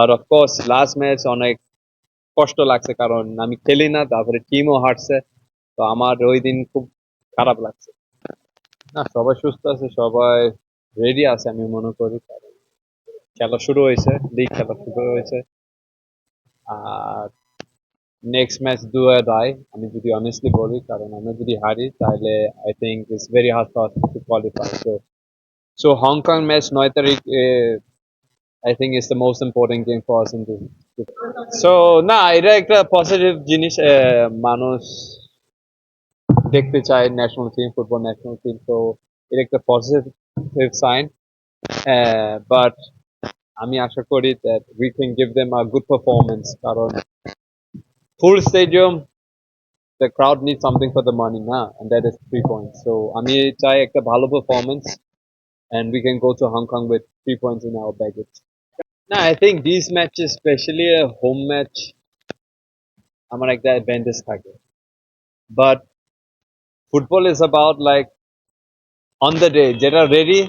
আর of course last match অনেক কষ্ট লাগছে কারণ আমি খেলি না, তারপরে টিমও হারছে। তো আমার ওই দিন খুব খারাপ লাগছে। না, সবাই সুস্থ আছে, সবাই রেডি আছে আমি মনে করি। কারণ খেলা শুরু হয়েছে লিগ খেলা শুরু হয়েছে। আর নেক্সট ম্যাচ আর ডাই আমি যদি অনেস্টলি বলি, কারণ আমরা যদি হারি, তাহলে I think it's very hard for to qualify so so Hong Kong match নয় তারিখ I think it's the most important game for us in this so না এটা একটা পজিটিভ জিনিস আহ, মানুষ দেখতে চায় national team football national team তো এটা একটা পজিটিভ সাইন বাট আমি আশা করি that we can give them a good performance কারণ full stadium the crowd needs something for the money না and that is three points. So আমি চাই একটা ভালো performance and we can go to Hong Kong with three points in our baggage না I think these matches especially a home match আমার একটা advantage থাকে but football is about like on the day যেটা ready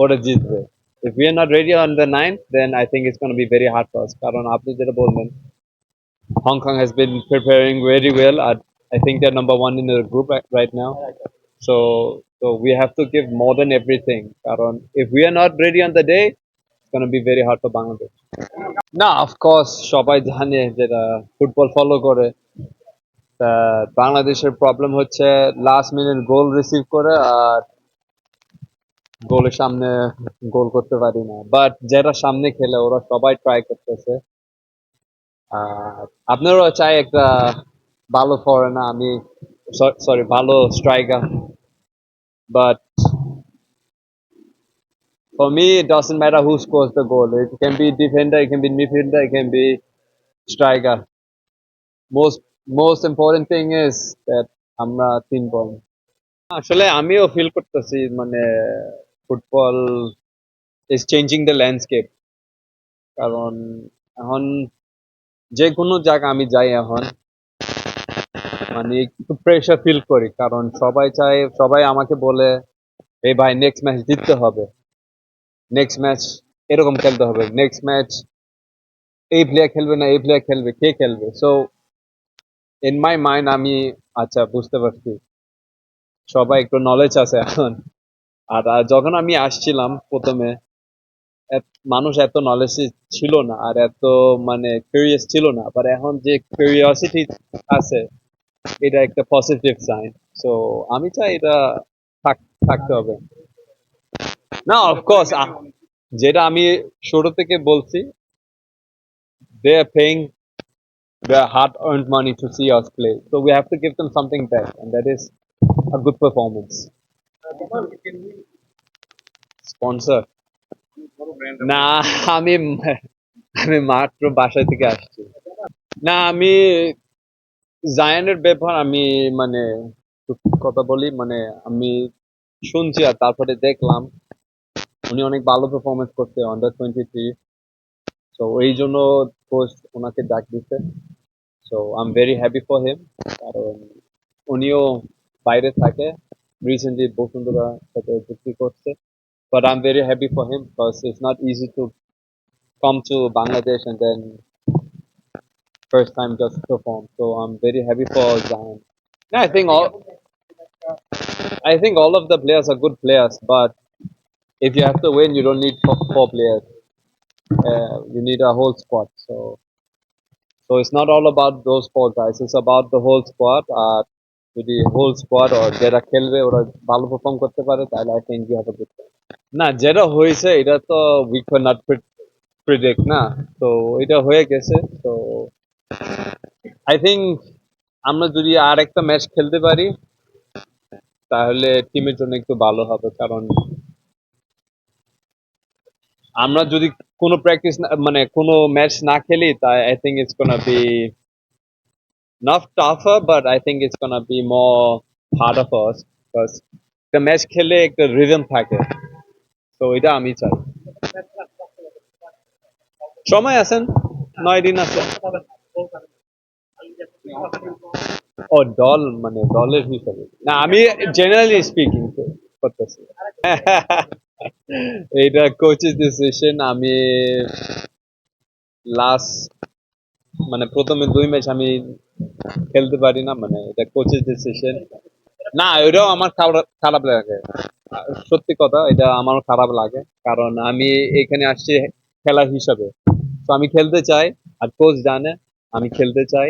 ওরা জিতবে if we are not ready on the ninth then I think it's going to be very hard for us কারণ আপনি যেটা বললেন Hong Kong has been preparing very well. I, I think they're number one in the group right, right now. So so we have to give more than everything. Karon, if we are not ready to be very hard for Bangladesh. না সবাই জানে football follow করে। বাংলাদেশের problem হচ্ছে last minute গোল receive করে আর গোলের সামনে গোল করতে পারি না। বাট যারা সামনে খেলে, ওরা সবাই ট্রাই করতেছে। আপনারও চাই একটা ভালো ফরেনার আমি সরি ভালো striker but for me it doesn't matter who scores the goal it can be defender it can be midfielder it can be striker most most important thing is that আমরা তিন point আসলে আমিও feel করতেছি মানে football is changing the landscape কারণ এখন যে কোনো জায়গা আমি যাই এখন মানে একটু প্রেশার ফিল করি কারণ সবাই চায় সবাই আমাকে বলে এই ভাই নেক্সট ম্যাচ জিততে হবে নেক্সট ম্যাচ এরকম খেলতে হবে। নেক্সট ম্যাচ এই প্লেয়ার খেলবে না, এই প্লেয়ার খেলবে, কে খেলবে? সো ইন মাই মাইন্ড আমি আচ্ছা বুঝতে পারছি। সবাই একটু নলেজ আছে এখন। আর যখন আমি আসছিলাম প্রথমে মানুষ এত নলেজ ছিল না, আর এত মানে কিউরিয়াস ছিল না। বাট এখন যে কিউরিয়াসিটি আছে, এটা একটা পজিটিভ সাইন সো আমি চাই এটা থাক- থাকতে হবে। না অফকোর্স যেটা আমি শুরু থেকে বলছি they are paying their hard earned money to see us play so we have to give them something back and that is a good performance sponsor না, আমি আমি মাত্র বাসা থেকে আসছি। না, আমি জায়ানের ব্যাপার আমি মানে কথা বলি মানে আমি শুনছি আর তারপরে দেখলাম উনি অনেক ভালো পারফরমেন্স করছে আন্ডার টোয়েন্টি থ্রি তো এই জন্য কোচ ওনাকে ডাক দিচ্ছে so I am very happy for him কারণ উনিও বাইরে থাকে রিসেন্টলি বসুন্ধরা সাথে চুক্তি করছে but I am very happy for him because it's not easy to come to Bangladesh and then first time just perform. So I'm very happy for Zion. Yeah, I think all I think all of the players are good players, but if you have to win, you don't need four, four players. Uh, you need a whole squad. So so it's not all about those four guys. It's about the whole squad. Uh, যদি whole squad or যারা খেলবে ওরা ভালো perform করতে পারে তাহলে I think you have a good না যেটা হয়েছে এটা তো উই ক্যান নট প্রিডিক্ট না তো এটা হয়ে গেছে তো আই থিঙ্ক আমরা যদি আর একটা ম্যাচ খেলতে পারি তাহলে টিমের জন্য একটু ভালো হবে কারণ আমরা যদি কোনো প্র্যাকটিস মানে কোনো ম্যাচ না খেলি, তাই I think it's gonna be not tougher, but I think it's gonna be more harder for us, because the match খেলে একটা রিদম থাকে। তো এটা আমি চাই। সময় আছেন নয় দিন আছে। ও, দল মানে দলের হিসাবে না, আমি জেনারেলি স্পিকিং করতেছি। এইটা কোচেস ডিসিশন আমি লাস্ট মানে প্রথমে দুই ম্যাচ আমি খেলতে পারি না মানে এটা কোচের ডিসিশন না ওইটাও আমার খারাপ খারাপ লাগে। সত্যি কথা, এটা আমার খারাপ লাগে, কারণ আমি এখানে আসছি খেলার হিসাবে। তো আমি খেলতে চাই, আর কোচ জানে, আমি খেলতে চাই।